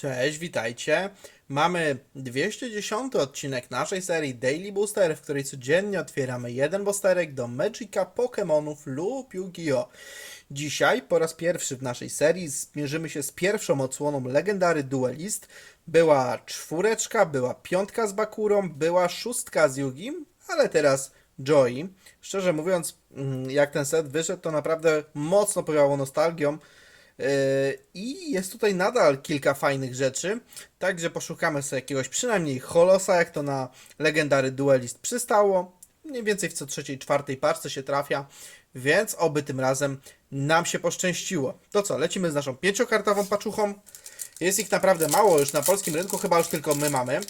Cześć, witajcie. Mamy 210 odcinek naszej serii Daily Booster, w której codziennie otwieramy jeden boosterek do Magica, Pokémonów lub Yu-Gi-Oh! Dzisiaj po raz pierwszy w naszej serii zmierzymy się z pierwszą odsłoną legendary Duelist. Była czwóreczka, była piątka z Bakurą, była szóstka z Yugim, ale teraz Joy. Szczerze mówiąc, mm, jak ten set wyszedł, to naprawdę mocno powiało nostalgią. Yy, I jest tutaj nadal kilka fajnych rzeczy, także poszukamy sobie jakiegoś przynajmniej holosa, jak to na legendary duelist przystało. Mniej więcej w co trzeciej, czwartej parce się trafia, więc oby tym razem nam się poszczęściło. To co, lecimy z naszą pięciokartową paczuchą. Jest ich naprawdę mało już na polskim rynku, chyba już tylko my mamy.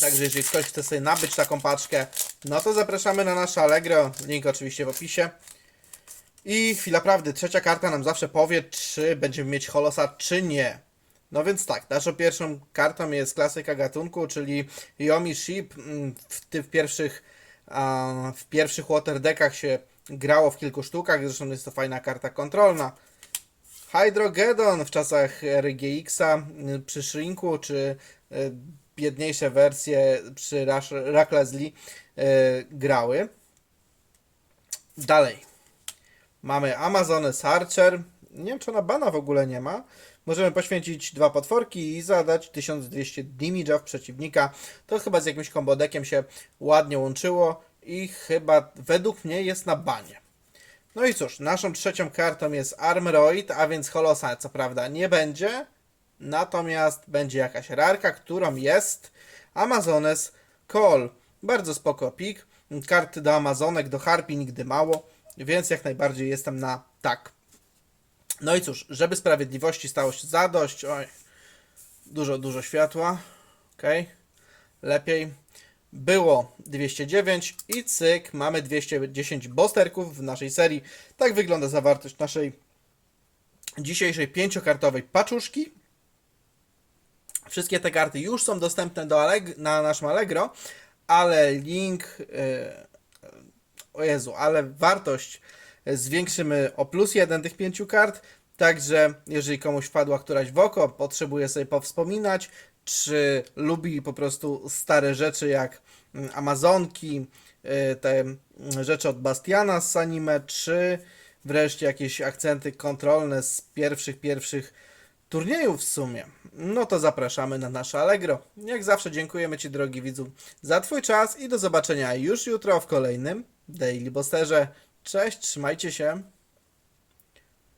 Także jeżeli ktoś chce sobie nabyć taką paczkę, no to zapraszamy na nasze Allegro. Link oczywiście w opisie. I chwila prawdy, trzecia karta nam zawsze powie, czy będziemy mieć holosa, czy nie. No więc tak, naszą pierwszą kartą jest klasyka gatunku, czyli Yomi Ship. Mm, W, w pierwszych, w pierwszych water deckach się grało w kilku sztukach, zresztą jest to fajna karta kontrolna. Hydrogedon w czasach RGX-a y, przy Shrinku, czy y, biedniejsze wersje przy Rush- y, grały. Dalej. Mamy Amazonę Archer. Nie wiem, czy ona bana w ogóle nie ma. Możemy poświęcić dwa potworki i zadać 1200 damage'a w przeciwnika. To chyba z jakimś kombodekiem się ładnie łączyło i chyba według mnie jest na banie. No i cóż, naszą trzecią kartą jest Armroid, a więc Holosa co prawda nie będzie, natomiast będzie jakaś rarka, którą jest Amazones Call. Bardzo spoko pik. Karty do Amazonek, do Harpii nigdy mało, więc jak najbardziej jestem na tak. No i cóż, żeby sprawiedliwości stało się zadość, oj, dużo, dużo światła, ok, lepiej. Było 209 i cyk, mamy 210 bosterków w naszej serii. Tak wygląda zawartość naszej dzisiejszej pięciokartowej paczuszki. Wszystkie te karty już są dostępne do Alleg- na naszym Allegro, ale link, yy, o Jezu, ale wartość zwiększymy o plus jeden tych pięciu kart. Także jeżeli komuś wpadła któraś w oko, potrzebuje sobie powspominać, czy lubi po prostu stare rzeczy jak mm, Amazonki, y, te mm, rzeczy od Bastiana z anime, czy wreszcie jakieś akcenty kontrolne z pierwszych, pierwszych turniejów w sumie. No to zapraszamy na nasze Allegro. Jak zawsze dziękujemy Ci drogi widzu za Twój czas i do zobaczenia już jutro w kolejnym Daily Bosterze. Cześć, trzymajcie się.